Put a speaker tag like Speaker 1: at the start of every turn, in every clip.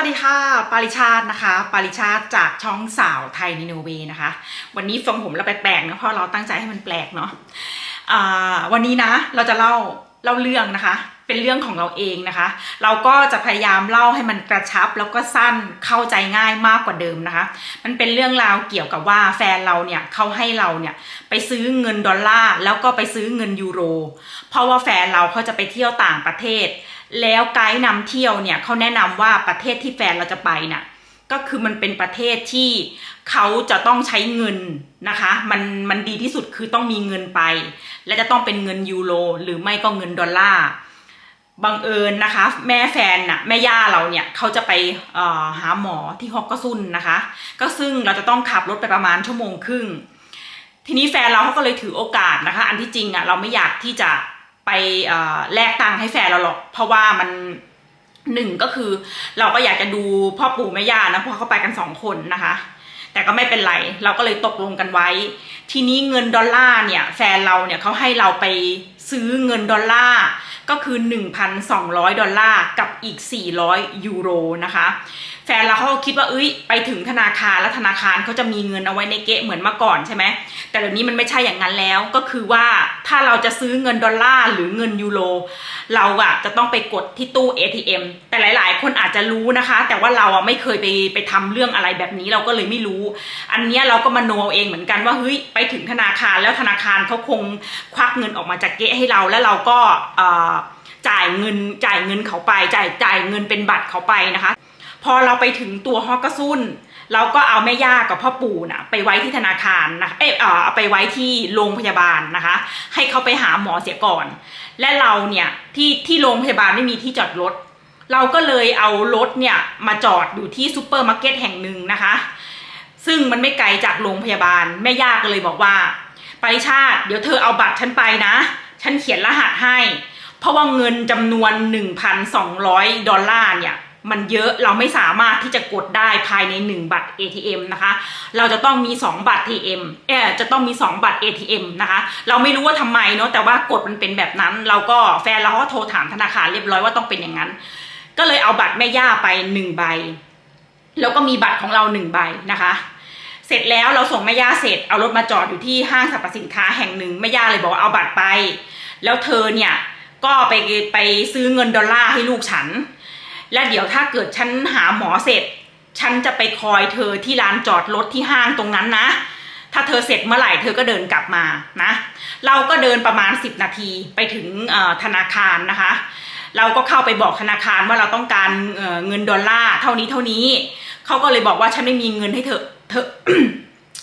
Speaker 1: วัสดีค่ะ ปาริชาตินะคะ ปาริชาติจากช่องสาวไทยนิโนเวนะคะ วันนี้ทรงผมเราแปลกๆนะเพราะเราตั้งใจให้มันแปลกเนาะอ่าวันนี้นะเราจะเล่าเล่าเรื่องนะคะ เป็นเรื่องของเราเองนะคะ เราก็จะพยายามเล่าให้มันกระชับแล้วก็สั้นเข้าใจง่ายมากกว่าเดิมนะคะ มันเป็นเรื่องราวเกี่ยวกับว่าแฟนเราเนี่ยเขาให้เราเนี่ยไปซื้อเงินดอลลาร์แล้วก็ไปซื้อเงินยูโร เพราะว่าแฟนเราเขาจะไปเที่ยวต่างประเทศ แล้วไกด์นำเที่ยวเนี่ยเขาแนะนำว่าประเทศที่แฟนเราจะไปน่ะก็คือมันเป็นประเทศที่เขาจะต้องใช้เงินนะคะ มันมันดีที่สุดคือต้องมีเงินไป และจะต้องเป็นเงินยูโรหรือไม่ก็เงินดอลลาร์บังเอิญนะคะ แม่แฟนน่ะแม่ย่าเราเนี่ยเขาจะไปหาหมอที่ฮอกกซุนนะคะ ก็ซึ่งเราจะต้องขับรถไปประมาณชั่วโมงครึ่ง ทีนี้แฟนเราเขาก็เลยถือโอกาสนะคะ อันที่จริงอะเราไม่อยากที่จะ ไปแลกตังค์ให้แฟนเราหรอก เพราะว่ามันหนึ่งก็คือเราก็อยากจะดูพ่อปู่แม่ย่านะเพราะเขาไปกันสองคนนะคะ แต่ก็ไม่เป็นไร เราก็เลยตกลงกันไว้ ทีนี้เงินดอลลาร์เนี่ย แฟนเราเนี่ยเขาให้เราไปซื้อเงินดอลลาร์ ก็คือ 1,200 ดอลลาร์กับอีก 400 ยูโรนะคะแฟนเราเขาคิดว่าเอ้ยไปถึงธนาคารแล้วธนาคารเขาจะมีเงินเอาไว้ในเก๊ะเหมือนเมื่อก่อนใช่ไหมแต่เดี๋ยวนี้มันไม่ใช่อย่างนั้นแล้วก็คือว่าถ้าเราจะซื้อเงินดอลลาร์หรือเงินยูโร เราอะจะต้องไปกดที่ตู้ ATM แต่หลาย ๆ คนอาจจะรู้นะคะ แต่ว่าเราอะไม่เคยไปไปทำเรื่องอะไรแบบนี้เราก็เลยไม่รู้ อันนี้เราก็มาโนเอาเองเหมือนกันว่าเฮ้ยไปถึงธนาคารแล้วธนาคารเขาคงควักเงินออกมาจากเก๊ะให้เราแล้วเราก็จ่ายเงินจ่ายเงินเขาไปจ่ายจ่ายเงินเป็นบัตรเขาไปนะคะ พอเราไปถึงตัวฮอกกะซุน เราก็เอาแม่ย่ากับพ่อปู่นะไปไว้ที่ธนาคารนะเออเอาไปไว้ที่โรงพยาบาลนะคะ ให้เขาไปหาหมอเสียก่อน และเราเนี่ยที่ที่โรงพยาบาลไม่มีที่จอดรถ เราก็เลยเอารถเนี่ยมาจอดอยู่ที่ซูเปอร์มาร์เก็ตแห่งหนึ่งนะคะ ซึ่งมันไม่ไกลจากโรงพยาบาลแม่ย่าก็เลยบอกว่าปริชาติเดี๋ยวเธอเอาบัตรฉันไปนะ ฉันเขียนรหัสให้ เพราะว่าเงินจำนวน 1,200 ดอลลาร์เนี่ย มันเยอะเราไม่สามารถที่จะกดได้ภายใน 1 บัตร ATM นะคะ เราจะต้องมี 2 บัตร ATM เออจะต้องมี 2 บัตร ATM นะคะ เราไม่รู้ว่าทำไมเนาะแต่ว่ากฎมันเป็นแบบนั้น เราก็แฟนเราก็โทรถามธนาคารเรียบร้อยว่าต้องเป็นอย่างนั้น ก็เลยเอาบัตรแม่ย่าไปหนึ่งใบแล้วก็มีบัตรของเราหนึ่งใบนะคะเสร็จแล้วเราส่งแม่ย่าเสร็จเอารถมาจอดอยู่ที่ห้างสรรพสินค้าแห่งหนึ่งแม่ย่าเลยบอกว่าเอาบัตรไป แล้วเธอเนี่ยก็ไปไปซื้อเงินดอลลาร์ให้ลูกฉัน และเดี๋ยวถ้าเกิดฉันหาหมอเสร็จ ฉันจะไปคอยเธอที่ร้านจอดรถที่ห้างตรงนั้นนะ ถ้าเธอเสร็จเมื่อไหร่เธอก็เดินกลับมานะ เราก็เดินประมาณ 10 นาทีไปถึงธนาคารนะคะ เราก็เข้าไปบอกธนาคารว่าเราต้องการเเงินดอลลาร์เท่านี้เท่านี้ เขาก็เลยบอกว่าฉันไม่มีเงินให้เธอเธอ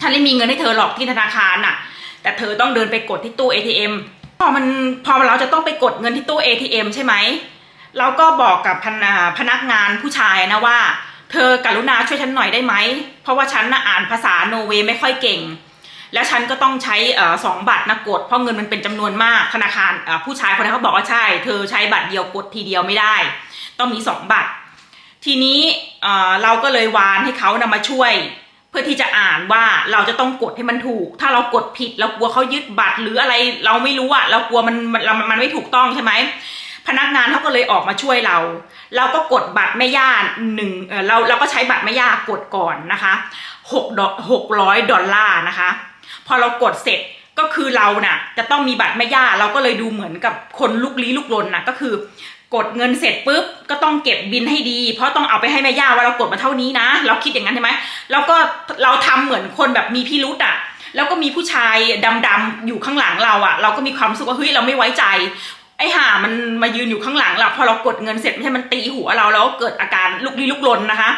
Speaker 1: ฉันไม่มีเงินให้เธอหรอกที่ธนาคารน่ะ แต่เธอต้องเดินไปกดที่ตู้ ATM พอมันพอเราจะต้องไปกดเงินที่ตู้ ATM ใช่ไหม เราก็บอกกับพนพนักงานผู้ชายนะว่า เธอกรุณาช่วยฉันหน่อยได้ไหม เพราะว่าฉันน่ะอ่านภาษาโนเวย์ไม่ค่อยเก่ง แล้วฉันก็ต้องใช้สองบัตรนะกดเพราะเงินมันเป็นจำนวนมากธนาคารผู้ชายคนนั้นเขาบอกว่าใช่ เธอใช้บัตรเดียวกดทีเดียวไม่ได้ ต้องมีสองบัตร ทีนี้เราก็เลยวานให้เขานะมาช่วยเพื่อที่จะอ่านว่าเราจะต้องกดให้มันถูก ถ้าเรากดผิดเรากลัวเขายึดบัตรหรืออะไรเราไม่รู้อะเรากลัวมันมันมันไม่ถูกต้องใช่ไหม พนักงานเขาก็เลยออกมาช่วยเรา เราก็กดบัตรแม่ย่าหนึ่งเราเราก็ใช้บัตรแม่ย่ากดก่อนนะคะหกดอหกร้อยดอลลาร์นะคะ พอเรากดเสร็จก็คือเราน่ะ จะต้องมีบัตรแม่ย่าเราก็เลยดูเหมือนกับคนลุกลี้ลุกลนนะก็คือกดเงินเสร็จปุ๊บก็ต้องเก็บบินให้ดี เพราะต้องเอาไปให้แม่ย่าว่าเรากดมาเท่านี้นะ เราคิดอย่างนั้นใช่ไหมแล้วก็เราทำเหมือนคนแบบมีพิรุษอะแล้วก็มีผู้ชายดำๆอยู่ข้างหลังเราอะ เราก็มีความรู้สึกว่าเฮ้ยเราไม่ไว้ใจ ไอ้ห่ามันมายืนอยู่ข้างหลังเราพอเรากดเงินเสร็จไม่ใช่มันตีหัวเราแล้วเกิดอาการลุกลี้ลุกลนนะคะ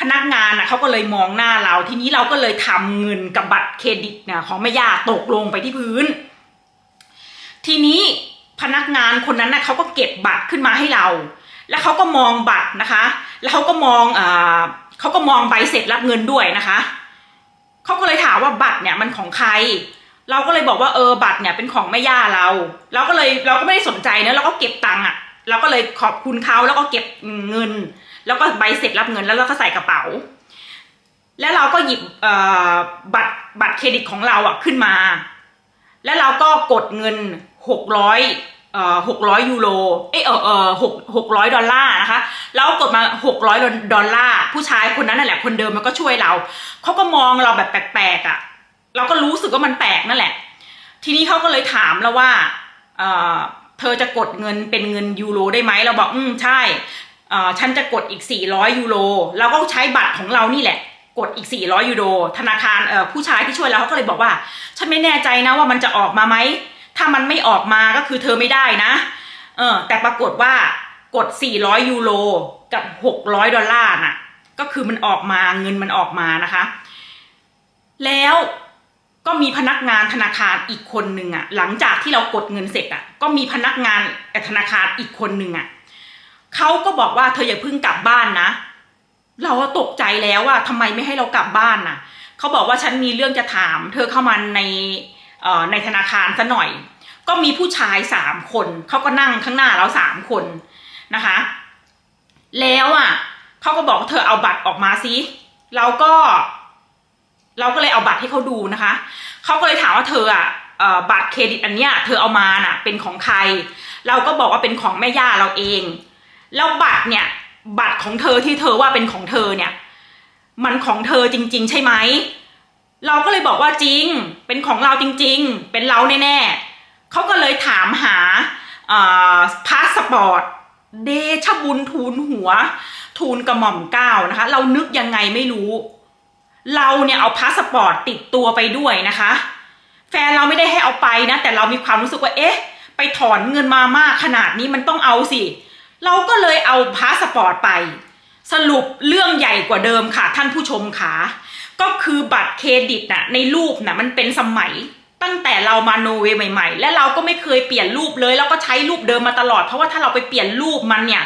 Speaker 1: พนักงานอะเขาก็เลยมองหน้าเรา ทีนี้เราก็เลยทำเงินกับบัตรเครดิตเนี่ยของแม่ย่าตกลงไปที่พื้น ทีนี้พนักงานคนนั้นนะเขาก็เก็บบัตรขึ้นมาให้เรา แล้วเขาก็มองบัตรนะคะ แล้วเขาก็มองอ่าเขาก็มองใบเสร็จรับเงินด้วยนะคะเขาก็เลยถามว่าบัตรเนี่ยมันของใคร เราก็เลยบอกว่าเออบัตรเนี่ยเป็นของแม่ย่าเรา เราก็เลยเราก็ไม่ได้สนใจเนอะเราก็เก็บตังค์อะ เราก็เลยขอบคุณเขาแล้วก็เก็บเงิน แล้วก็ใบเสร็จรับเงินแล้วเราก็ใส่กระเป๋า แล้วเราก็หยิบเอ่อบัตรบัตรเครดิตของเราอะขึ้นมา แล้วเราก็กดเงินหกร้อยเอ่อหกร้อยยูโรเอเออเออหกหกร้อยดอลลาร์นะคะ แล้วกดมาหกร้อยดอลลาร์ ผู้ชายคนนั้นนั่นแหละคนเดิมมันก็ช่วยเรา เขาก็มองเราแบบแปลกๆอะ เราก็รู้สึกว่ามันแปลกนั่นแหละ ทีนี้เขาก็เลยถามเราว่าเออเธอจะกดเงินเป็นเงินยูโรได้ไหมเราบอกอืมใช่เออฉันจะกดอีกสี่ร้อยยูโรเราก็ใช้บัตรของเรานี่แหละ กดอีก 400 ยูโรธนาคารเอ่อผู้ชายที่ช่วยเราเขาก็เลยบอกว่า ฉันไม่แน่ใจนะว่ามันจะออกมาไหมถ้ามันไม่ออกมาก็คือเธอไม่ได้นะเออแต่ปรากฏว่ากด 400 ยูโรกับ 600 ดอลลาร์น่ะก็คือมันออกมาเงินมันออกมานะคะ แล้ว ก็มีพนักงานธนาคารอีกคนหนึ่งอะหลังจากที่เรากดเงินเสร็จอะก็มีพนักงานธนาคารอีกคนหนึ่งอะเขาก็บอกว่าเธออย่าเพิ่งกลับบ้านนะ เราตกใจแล้วว่าทำไมไม่ให้เรากลับบ้านน่ะเขาบอกว่าฉันมีเรื่องจะถาม เธอเข้ามาในเอ่อในธนาคารซะหน่อย ก็มีผู้ชายสามคนเขาก็นั่งข้างหน้าเราสามคนนะคะ แล้วอะเขาก็บอกว่าเธอเอาบัตรออกมาสิเราก็ เราก็เลยเอาบัตรให้เขาดูนะคะเขาก็เลยถามว่าเธออะบัตรเครดิตอันเนี้ยเธอเอามาน่ะเป็นของใคร เราก็บอกว่าเป็นของแม่ย่าเราเอง แล้วบัตรเนี่ยบัตรของเธอที่เธอว่าเป็นของเธอเนี่ย มันของเธอจริง ๆ ใช่ไหมเราก็เลยบอกว่าจริง เป็นของเราจริง ๆ เป็นเราแน่ๆเขาก็เลยถามหาพาสปอร์ตเดชบุญทูลหัว ทูลกระหม่อมเก้านะคะ เรานึกยังไงไม่รู้ เราเนี่ยเอาพาสปอร์ตติดตัวไปด้วยนะคะ แฟนเราไม่ได้ให้เอาไปนะ แต่เรามีความรู้สึกว่า เอ๊ะ ไปถอนเงินมามากขนาดนี้มันต้องเอาสิ เราก็เลยเอาพาสปอร์ตไป สรุปเรื่องใหญ่กว่าเดิมค่ะ ท่านผู้ชมค่ะก็คือบัตรเครดิตน่ะในรูปน่ะมันเป็นสมัยตั้งแต่เรามาโนเวย์ใหม่ ๆ และเราก็ไม่เคยเปลี่ยนรูปเลยเราก็ใช้รูปเดิมมาตลอด เพราะว่าถ้าเราไปเปลี่ยนรูปมันเนี่ย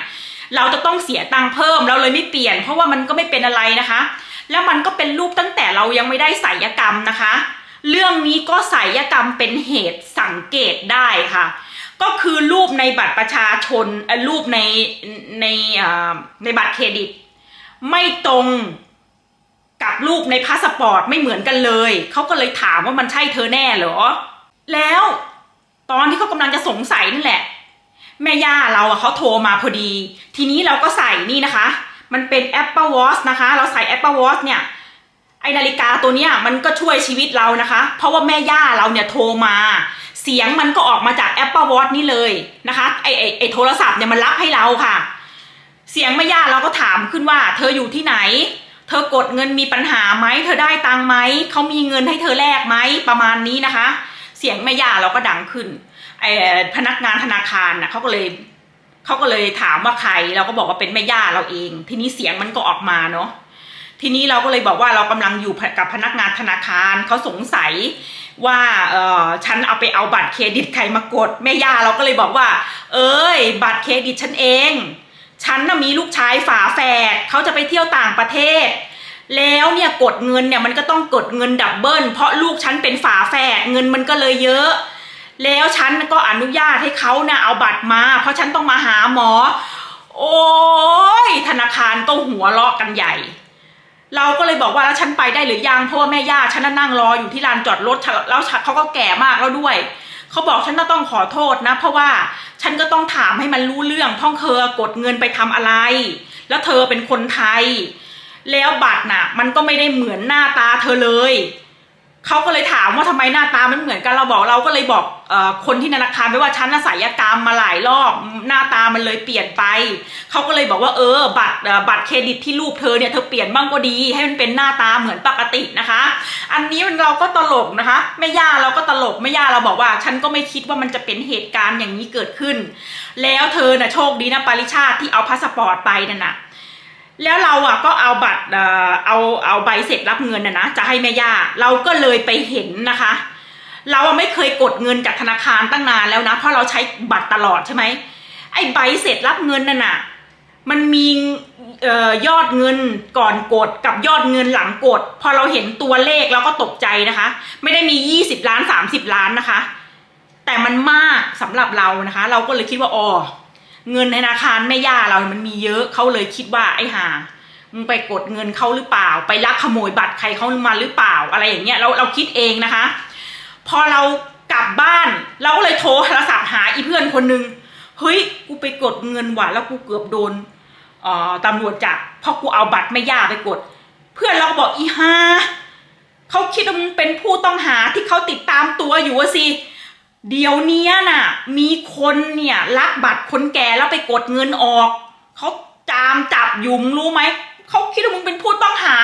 Speaker 1: เราจะต้องเสียตังค์เพิ่มเราเลยไม่เปลี่ยน เพราะว่ามันก็ไม่เป็นอะไรนะคะ แล้วมันก็เป็นรูปตั้งแต่เรายังไม่ได้ศัลยกรรมนะคะ เรื่องนี้ก็ศัลยกรรมเป็นเหตุสังเกตได้ค่ะ ก็คือรูปในบัตรประชาชนรูปในในในบัตรเครดิต ไม่ตรงกับรูปในพาสปอร์ตไม่เหมือนกันเลย เขาก็เลยถามว่ามันใช่เธอแน่เหรอ แล้วตอนที่เขากำลังจะสงสัยนั่นแหละ แม่ย่าเราอะเขาโทรมาพอดี ทีนี้เราก็ใส่นี่นะคะ มันเป็น Apple Watch นะคะ เราใส่ Apple Watch เนี่ยไอนาฬิกาตัวเนี้ยมันก็ช่วยชีวิตเรานะคะ เพราะว่าแม่ย่าเราเนี่ยโทรมา เสียงมันก็ออกมาจาก Apple Watch นี่เลยนะคะไอไอไอโทรศัพท์เนี่ยมันรับให้เราค่ะ เสียงแม่ย่าเราก็ถามขึ้นว่า เธออยู่ที่ไหน เธอกดเงินมีปัญหาไหมเธอได้ตังไหมเขามีเงินให้เธอแลกไหมประมาณนี้นะคะ เสียงแม่ย่าเราก็ดังขึ้นไอพนักงานธนาคารน่ะเขาก็เลย เขาก็เลยถามว่าใครเราก็บอกว่าเป็นแม่ย่าเราเอง ทีนี้เสียงมันก็ออกมาเนาะทีนี้เราก็เลยบอกว่าเรากำลังอยู่กับพนักงานธนาคารเขาสงสัยว่าเออฉันเอาไปเอาบัตรเครดิตใครมากดแม่ย่าเราก็เลยบอกว่า เอ้ย บัตรเครดิตฉันเอง ฉันน่ะมีลูกชายฝาแฝดเขาจะไปเที่ยวต่างประเทศ แล้วเนี่ยกดเงินเนี่ยมันก็ต้องกดเงินดับเบิลเพราะลูกฉันเป็นฝาแฝดเงินมันก็เลยเยอะ แล้วฉันก็อนุญาตให้เขานะ่ะเอาบัตรมา เพราะฉันต้องมาหาหมอ โอ้ยธนาคารก็หัวเราะกันใหญ่ เราก็เลยบอกว่าแล้วฉันไปได้หรือยังเพราะว่าแม่ย่าฉันนั่งรออยู่ที่ลานจอดรถแล้วเขาก็แก่มากแล้วด้วยเขาบอกฉันต้องขอโทษนะ เพราะว่าฉันก็ต้องถามให้มันรู้เรื่องท่องเธอกดเงินไปทำอะไร แล้วเธอเป็นคนไทย แล้วบัตรน่ะ มันก็ไม่ได้เหมือนหน้าตาเธอเลย เขาก็เลยถามว่าทำไมหน้าตามันเหมือนกันเราบอกเราก็เลยบอกอคนที่ธนาคารไปว่าฉันน่ะศัยกรรมมาหลายรอบหน้าตามันเลยเปลี่ยนไปเขาก็เลยบอกว่าเออบัตรบัตรเครดิตที่รูปเธอเนี่ยเธอเปลี่ยนบ้างก็ดี ให้มันเป็นหน้าตาเหมือนปกตินะคะ อันนี้มันเราก็ตลกนะคะแม่ย่าเราก็ตลกแม่ย่าเราบอกว่า ฉันก็ไม่คิดว่ามันจะเป็นเหตุการณ์อย่างนี้เกิดขึ้น แล้วเธอน่ะโชคดีนะปาริชาติที่เอาพาสปอร์ตไปนั่นน่ะ แล้วเราอะก็เอาบัตรเอาเอาใบเสร็จรับเงินนะนะจะให้แม่ย่าเราก็เลยไปเห็นนะคะ เราไม่เคยกดเงินจากธนาคารตั้งนานแล้วนะ เพราะเราใช้บัตรตลอดใช่ไหมไอ้ใบเสร็จรับเงินนั่นน่ะมันมีออยอดเงินก่อนกดกับยอดเงินหลังกด พอเราเห็นตัวเลขเราก็ตกใจนะคะ ไม่ได้มียี่สิบล้านสามสิบล้านนะคะ แต่มันมากสำหรับเรานะคะ เราก็เลยคิดว่าอ๋อ เงินในธนาคารแม่ย่าเรามันมีเยอะเขาเลยคิดว่าไอ้ห่ามึงไปกดเงินเขาหรือเปล่า ไปลักขโมยบัตรใครเขามาหรือเปล่า อะไรอย่างเงี้ยเราเราคิดเองนะคะ พอเรากลับบ้านเราก็เลยโทรโทรศัพท์หาอีเพื่อนคนนึงเฮ้ยกูไปกดเงินว่ะแล้วกูเกือบโดนอ่อตำรวจจับเพราะกูเอาบัตรไม่ย่าไปกด เพื่อนเราบอกอีฮาเขาคิดว่ามึงเป็นผู้ต้องหาที่เขาติดตามตัวอยู่อะสิ เดี๋ยวนี้น่ะ มีคนเนี่ยลักบัตรคนแก่แล้วไปกดเงินออก เขาจามจับยุงรู้ไหม เขาคิดว่ามึงเป็นผู้ต้องหา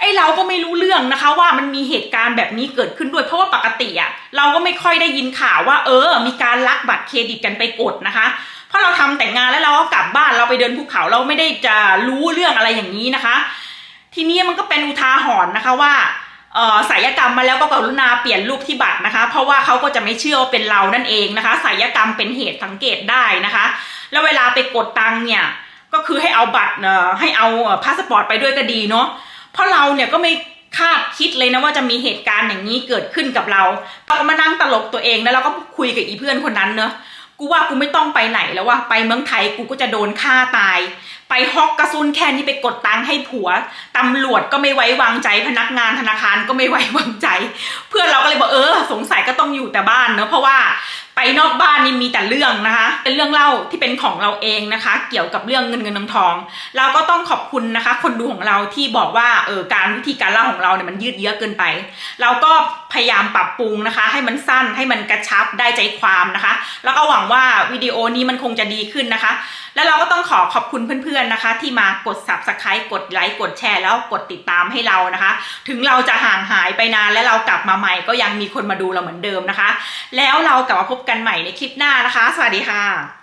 Speaker 1: ไอ้เราก็ไม่รู้เรื่องนะคะ ว่ามันมีเหตุการณ์แบบนี้เกิดขึ้นด้วย เพราะว่าปกติอะเราก็ไม่ค่อยได้ยินข่าวว่า เออ มีการลักบัตรเครดิตกันไปกดนะคะเพราะเราทำแต่งงานแล้วเราก็กลับบ้านเราไปเดินภูเขาเราไม่ได้จะรู้เรื่องอะไรอย่างนี้นะคะ ทีนี้มันก็เป็นอุทาหรณ์นะคะว่า ศัลยกรรมมาแล้วก็กรุณาเปลี่ยนรูปที่บัตรนะคะ เพราะว่าเขาก็จะไม่เชื่อว่าเป็นเรานั่นเองนะคะศัลยกรรมเป็นเหตุสังเกตได้นะคะ แล้วเวลาไปกดตังเนี่ยก็คือให้เอาบัตรเอ่อให้เอาพาสปอร์ตไปด้วยก็ดีเนาะเพราะเราเนี่ยก็ไม่คาดคิดเลยนะว่าจะมีเหตุการณ์อย่างนี้เกิดขึ้นกับเราเราก็มานั่งตลกตัวเองแล้วเราก็คุยกับอีเพื่อนคนนั้นเนาะ กูว่ากูไม่ต้องไปไหนแล้วว่าไปเมืองไทยกูก็จะโดนฆ่าตาย ไปฮอกกระซุนแค่นี้ไปกดตังค์ให้ผัวตำรวจก็ไม่ไว้วางใจพนักงานธนาคารก็ไม่ไว้วางใจ เพื่อนเราก็เลยบอกเออ สงสัยก็ต้องอยู่แต่บ้านเนอะเพราะว่าไปนอกบ้านนี่มีแต่เรื่องนะคะ เป็นเรื่องเล่าที่เป็นของเราเองนะคะ เกี่ยวกับเรื่องเงินเงินทองทองเราก็ต้องขอบคุณนะคะ คนดูของเราที่บอกว่าเออการวิธีการเล่าของเราเนี่ยมันยืดเยื้อเกินไป เราก็พยายามปรับปรุงนะคะ ให้มันสั้นให้มันกระชับได้ใจความนะคะ แล้วก็หวังว่าวิดีโอนี้มันคงจะดีขึ้นนะคะ แล้วเราก็ต้องขอขอบคุณเพื่อนๆนะคะ ที่มากด subscribe กดไลค์กดแชร์แล้วกดติดตามให้เรานะคะ ถึงเราจะห่างหายไปนานและเรากลับมาใหม่ก็ยังมีคนมาดูเราเหมือนเดิมนะคะ แล้วเรากลับมาพบกันใหม่ในคลิปหน้านะคะ สวัสดีค่ะ